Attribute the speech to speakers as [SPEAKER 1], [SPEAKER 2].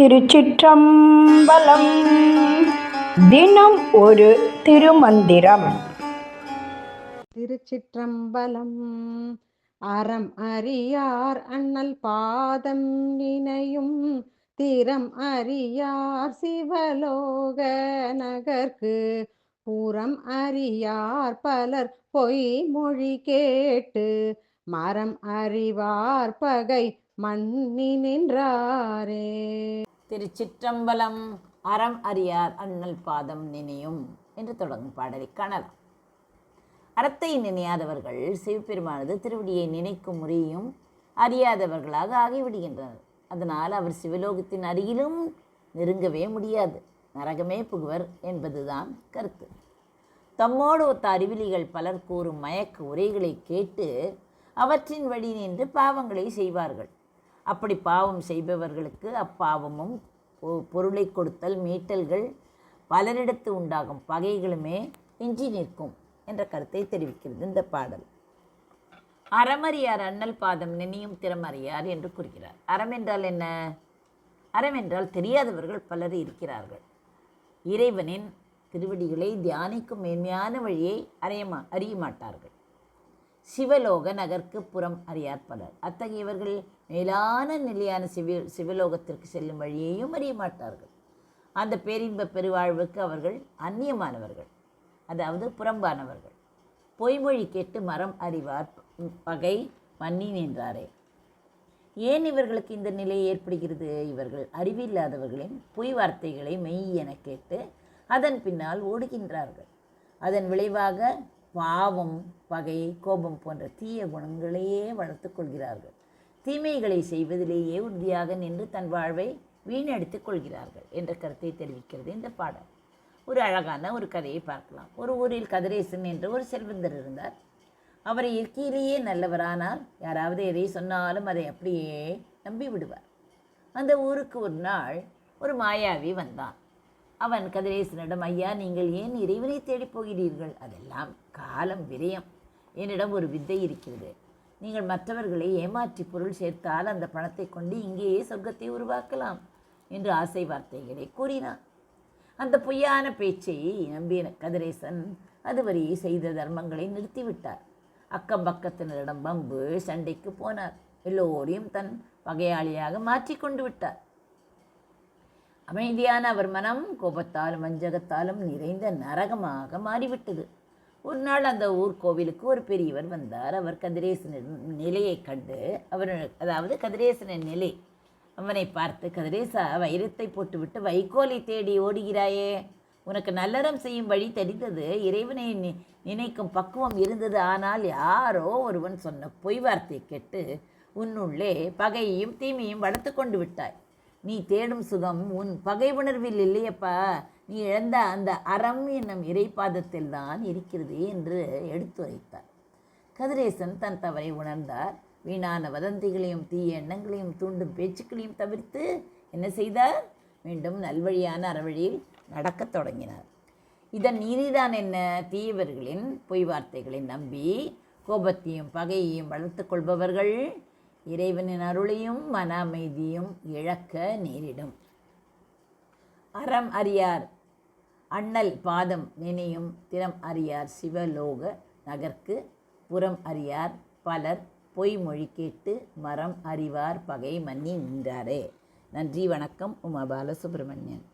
[SPEAKER 1] திருச்சிற்றம்பலம். தினம் ஒரு திருமந்திரம்.
[SPEAKER 2] திருச்சிற்றம்பலம். அறம் அறியார் அண்ணல் பாதம் நினையும் திறம் அறியார் சிவலோக நகர்க்கு. புறம் அறியார் பலர் பொய் மொழி கேட்டு. மரம் அறிவார் பகை மன்னி நின்றாரே
[SPEAKER 3] திருச்சிற்றம்பலம் அறம் அறியார் அண்ணல் பாதம் நினையும் என்று தொடங்கும் பாடலை காணலாம். அறத்தை நினையாதவர்கள் சிவபெருமானது திருவடியை நினைக்கும் முறையும் அறியாதவர்களாக ஆகிவிடுகின்றனர். அதனால் அவர் சிவலோகத்தின் அருகிலும் நெருங்கவே முடியாது. நரகமே புகுவர் என்பதுதான் கருத்து. தம்மோடு ஒத்த அறிவிலிகள் பலர் கூறும் மயக்க உரைகளை கேட்டு அவற்றின் வழி நின்று பாவங்களை செய்வார்கள். அப்படி பாவம் செய்பவர்களுக்கு அப்பாவமும் பொ- பொருளை கொடுத்தல் மீட்டல்கள் பலரிடத்து உண்டாகும். பகைகளுமே எஞ்சி நிற்கும் என்ற கருத்தை தெரிவிக்கிறது இந்த பாடல். அறமறியார் அண்ணல் பாதம் நினையும் திறமறியார் என்று கூறுகிறார். அறம் என்றால் என்ன? அறம் என்றால் தெரியாதவர்கள் பலர் இருக்கிறார்கள். இறைவனின் திருவடிகளை தியானிக்கும் மேன்மையான வழியை அறியமா அறிய மாட்டார்கள். சிவலோக நகர்க்கு புறம் அறியார் பலர். அத்தகையவர்கள் மேலான நிலையான சிவ சிவலோகத்திற்கு செல்லும் வழியையும் அறிய மாட்டார்கள். அந்த பேரின்ப பெருவாழ்வுக்கு அவர்கள் அந்நியமானவர்கள். அதாவது புறம்பானவர்கள். பொய்மொழி கேட்டு மரம் அறிவார் பகை மன்னி நின்றாரே ஏன் இவர்களுக்கு இந்த நிலை ஏற்படுகிறது? இவர்கள் அறிவில்லாதவர்களின் பொய் வார்த்தைகளை மெய் என கேட்டு அதன் பின்னால் ஓடுகின்றார்கள். அதன் விளைவாக பாவம் பகை கோபம் போன்ற தீய குணங்களையே வளர்த்துக் கொள்கிறார்கள். தீமைகளை செய்வதிலேயே உறுதியாக நின்று தன் வாழ்வை வீணடித்துக் கொள்கிறார்கள் என்ற கருத்தை தெரிவிக்கிறது இந்த பாடல். ஒரு அழகான ஒரு கதையை பார்க்கலாம். ஒரு ஊரில் கதிரேசன் என்ற ஒரு செல்வந்தர் இருந்தார். அவர் இயற்கையிலேயே நல்லவரானால் யாராவது எதை சொன்னாலும் அதை அப்படியே நம்பி விடுவார் அந்த ஊருக்கு ஒரு நாள் ஒரு மாயாவி வந்தான். அவன் கதிரேசனிடம் ஐயா நீங்கள் ஏன் இறைவனை தேடிப் போகிறீர்கள்? அதெல்லாம் காலம் விரயம். என்னிடம் ஒரு வித்தை இருக்கிறது. நீங்கள் மற்றவர்களை ஏமாற்றி பொருள் சேர்த்தால் அந்த பணத்தை கொண்டு இங்கேயே சொர்க்கத்தை உருவாக்கலாம் என்று ஆசை வார்த்தைகளை கூறினான். அந்த பொய்யான பேச்சை நம்பிய கதிரேசன் அதுவரை செய்த தர்மங்களை நிறுத்திவிட்டார். அக்கம் பக்கத்தினரிடம் பம்பு சண்டைக்கு போனார். எல்லோரையும் தன் பகையாளியாக மாற்றிக்கொண்டு விட்டார். அமைதியான அவர் மனம் கோபத்தாலும் வஞ்சகத்தாலும் நிறைந்த நரகமாக மாறிவிட்டது. ஒரு நாள் அந்த ஊர் கோவிலுக்கு ஒரு பெரியவர் வந்தார். அவர் கதிரேசனின் நிலையை கண்டு அவர் அதாவது கதிரேசனின் நிலை அவனை பார்த்து கதிரேசா வைரத்தை போட்டுவிட்டு வைக்கோலை தேடி ஓடுகிறாயே. உனக்கு நல்லறம் செய்யும் வழி தெரிந்தது. இறைவனை நி- நினைக்கும் பக்குவம் இருந்தது. ஆனால் யாரோ ஒருவன் சொன்ன பொய் வார்த்தை கேட்டு உன்னுள்ளே பகையையும் தீமையும் வளர்த்து கொண்டு விட்டாய். நீ தேடும் சுகம் உன் பகை உணர்வில் இல்லையப்பா. நீ இழந்த அந்த அறம் என்னும் இறைப்பாதத்தில் தான் இருக்கிறது என்று எடுத்துரைத்தார். கதிரேசன் தன் தவறை உணர்ந்தார். வீணான வதந்திகளையும் தீய எண்ணங்களையும் தூண்டும் பேச்சுக்களையும் தவிர்த்து என்ன செய்தார்? மீண்டும் நல்வழியான அறவழியில் நடக்கத் தொடங்கினார். இதன் நீதிதான் என்ன? தீயவர்களின் பொய் வார்த்தைகளை நம்பி கோபத்தையும் பகையையும் வளர்த்துக் கொள்பவர்கள் இறைவனின் அருளையும் மன அமைதியும் இழக்க நேரிடும். அறம் அறியார் அண்ணல் பாதம் நினையும் திறம் அறியார் சிவலோக நகர்க்கு புறம் அறியார் பலர் பொய் மொழி கேட்டு மரம் அறிவார் பகை மன்னி நின்றாரே. நன்றி வணக்கம். உமா பாலசுப்ரமணியன்.